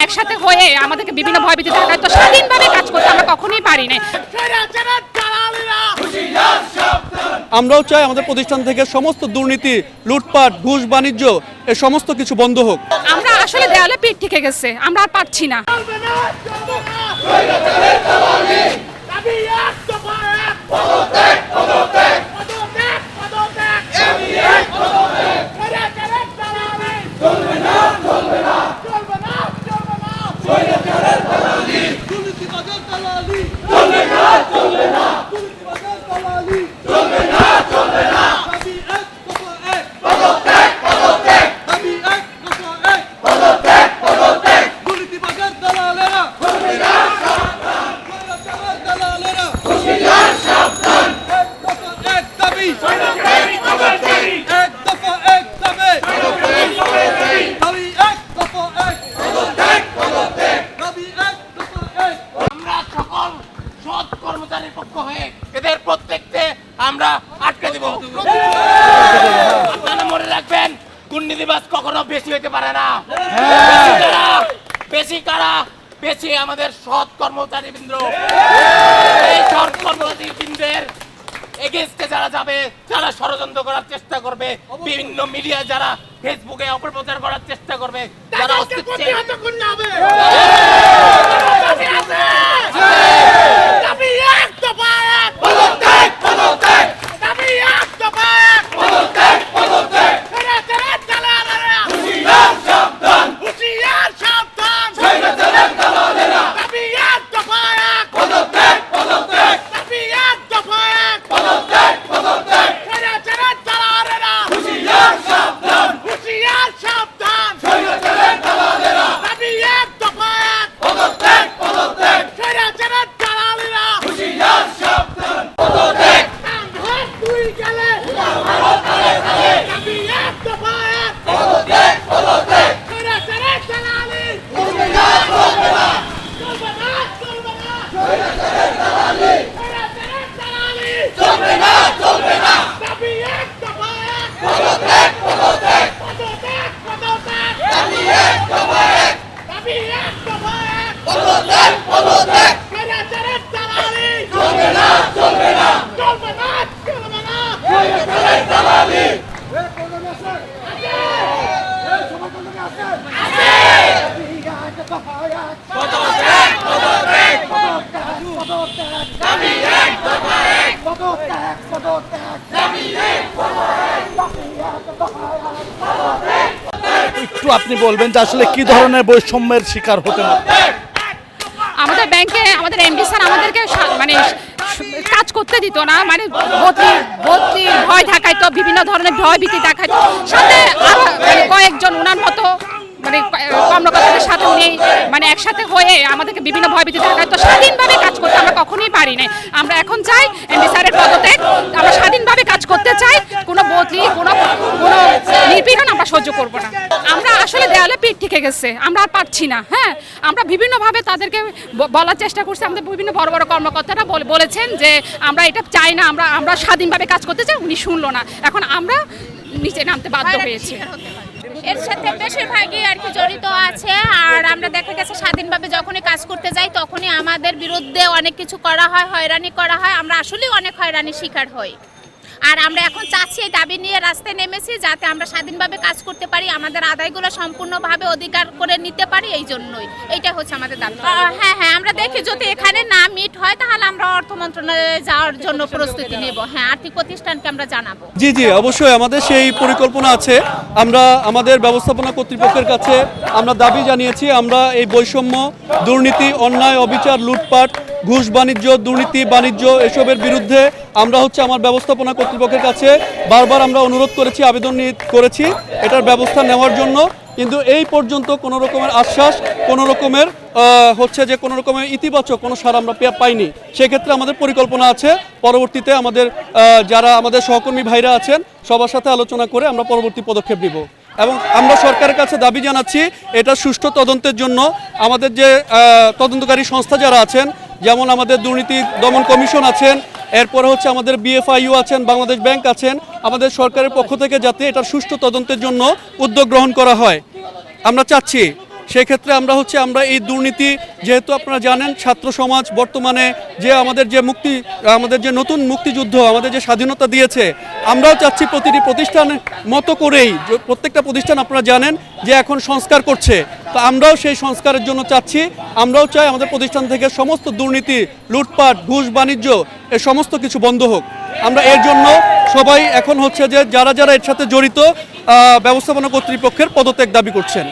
একসাথে হয়ে আমাদেরকে বিভিন্ন ভয়ভীতি দেখায়। তো স্বাধীনভাবে কাজ করতে আমরা কখনোই পারি না আমরাও চাই আমাদের প্রতিষ্ঠান থেকে সমস্ত দুর্নীতি লুটপাট ঘুষ বাণিজ্য এ সমস্ত কিছু বন্ধ হোক। আমরা আসলে দেয়ালে পিঠ থেকে গেছে আমরা আর পারছি না আমরা সকল সৎ কর্মচারীর পক্ষ হয়ে এদের প্রত্যেককে আমরা আটকে দিব আপনারা মনে রাখবেন দুর্নীতিবাজ কখনো বেশি হতে পারে না। বেশি কারা? বেশি আমাদের সৎ কর্মচারী বৃন্দ এই সৎ কর্মচারী বৃন্দের যারা যাবে যারা ষড়যন্ত্র করার চেষ্টা করবে। বিভিন্ন মিডিয়া যারা ফেসবুকে অপপ্রচার করার চেষ্টা করবে যারা পদত্যাগ একটু আপনি বলবেন যে আসলে কি ধরনের বৈষম্যের শিকার হতে আমাদের ব্যাংকে, আমাদের এমডি স্যার আমাদেরকে মানে কাজ করতে দিত না মানে বদলি বদলি ভয় বিভিন্ন ধরনের ভয় ভীতি দেখাইতো। সাথে আরও মানে কয়েকজন ওনার মতো মানে কর্মকর্তাদের সাথে উনি মানে একসাথে হয়ে আমাদেরকে বিভিন্ন ভয় ভীতি দেখাইতো স্বাধীনভাবে কাজ করতে আমরা কখনোই পারি না আমরা এখন চাই স্যারের পদত্যাগ আমরা স্বাধীনভাবে কাজ করতে চাই কোনো বদলি কোনো কোনো নিপীড়ন আমরা সহ্য করব না। আমরা আসলে দেয়ালে পিঠ থেকে গেছে আমরা আর পারছি না হ্যাঁ? আমরা বিভিন্নভাবে তাদেরকে বলার চেষ্টা করছি। আমাদের বিভিন্ন বড় বড় কর্মকর্তারা বলেছেন যে আমরা এটা চাই না আমরা আমরা স্বাধীনভাবে কাজ করতে চাই উনি শুনলো না। এখন আমরা নিচে নামতে বাধ্য হয়েছি। এর সাথে বেশিরভাগই আর কি জড়িত আছে। আর আমরা দেখা গেছে স্বাধীনভাবে যখনই কাজ করতে যাই, তখনই আমাদের বিরুদ্ধে অনেক কিছু করা হয়, হয়রানি করা হয়। আমরা আসলেই অনেক হয়রানির শিকার হই। আর আমরা এখন চাচ্ছি এই দাবি নিয়ে রাস্তায় নেমেছি যাতে আমরা স্বাধীনভাবে কাজ করতে পারি আমাদের আদায়গুলো সম্পূর্ণভাবে অধিকার করে নিতে পারি এই জন্যই। এইটা হচ্ছে আমাদের দাবি। হ্যাঁ হ্যাঁ আমরা দেখি যদি এখানে না মিট হয় তাহলে আমরা অর্থ মন্ত্রণালয়ে যাওয়ার জন্য প্রস্তুতি নেব। হ্যাঁ আর্থিক প্রতিষ্ঠানকে আমরা জানাব। জি জি অবশ্যই আমাদের সেই পরিকল্পনা আছে। আমরা আমাদের ব্যবস্থাপনা কর্তৃপক্ষের কাছে আমরা দাবি জানিয়েছি আমরা এই বৈষম্য দুর্নীতি অন্যায় অবিচার লুটপাট ঘুষ বাণিজ্য দুর্নীতি বাণিজ্য এসবের বিরুদ্ধে আমরা হচ্ছে আমার ব্যবস্থাপনা কর্তৃপক্ষের কাছে বারবার আমরা অনুরোধ করেছি, আবেদন করেছি, এটার ব্যবস্থা নেওয়ার জন্য। কিন্তু এই পর্যন্ত কোনো রকমের আশ্বাস, কোনো রকমের হচ্ছে যে কোনো রকমের ইতিবাচক কোনো সার আমরা পাইনি। সেক্ষেত্রে আমাদের পরিকল্পনা আছে, পরবর্তীতে আমাদের যারা আমাদের সহকর্মী ভাইরা আছেন, সবার সাথে আলোচনা করে আমরা পরবর্তী পদক্ষেপ নিব। এবং আমরা সরকারের কাছে দাবি জানাচ্ছি, এটা সুষ্ঠু তদন্তের জন্য আমাদের যে তদন্তকারী সংস্থা যারা আছেন, যেমন আমাদের দুর্নীতি দমন কমিশন আছেন এরপরে হচ্ছে আমাদের বিএফআইইউ আছেন, বাংলাদেশ ব্যাংক আছেন, আমাদের সরকারের পক্ষ থেকে যাতে এটার সুষ্ঠু তদন্তের জন্য উদ্যোগ গ্রহণ করা হয়। আমরা চাচ্ছি সেক্ষেত্রে আমরা হচ্ছে, আমরা এই দুর্নীতি, যেহেতু আপনারা জানেন, ছাত্র সমাজ বর্তমানে যে আমাদের যে মুক্তি, আমাদের যে নতুন মুক্তিযুদ্ধ, আমাদের যে স্বাধীনতা দিয়েছে, আমরাও চাচ্ছি প্রতিটি প্রতিষ্ঠানের মতো করেই প্রত্যেকটা প্রতিষ্ঠান আপনারা জানেন যে এখন সংস্কার করছে, তো আমরাও সেই সংস্কারের জন্য চাচ্ছি, আমরাও চাই আমাদের প্রতিষ্ঠান থেকে সমস্ত দুর্নীতি, লুটপাট, ঘুষ, বাণিজ্য, এ সমস্ত কিছু বন্ধ হোক। আমরা এর জন্য সবাই এখন হচ্ছে যে, যারা যারা এর সাথে জড়িত ব্যবস্থাপনা কর্তৃপক্ষের পদত্যাগ দাবি করছেন।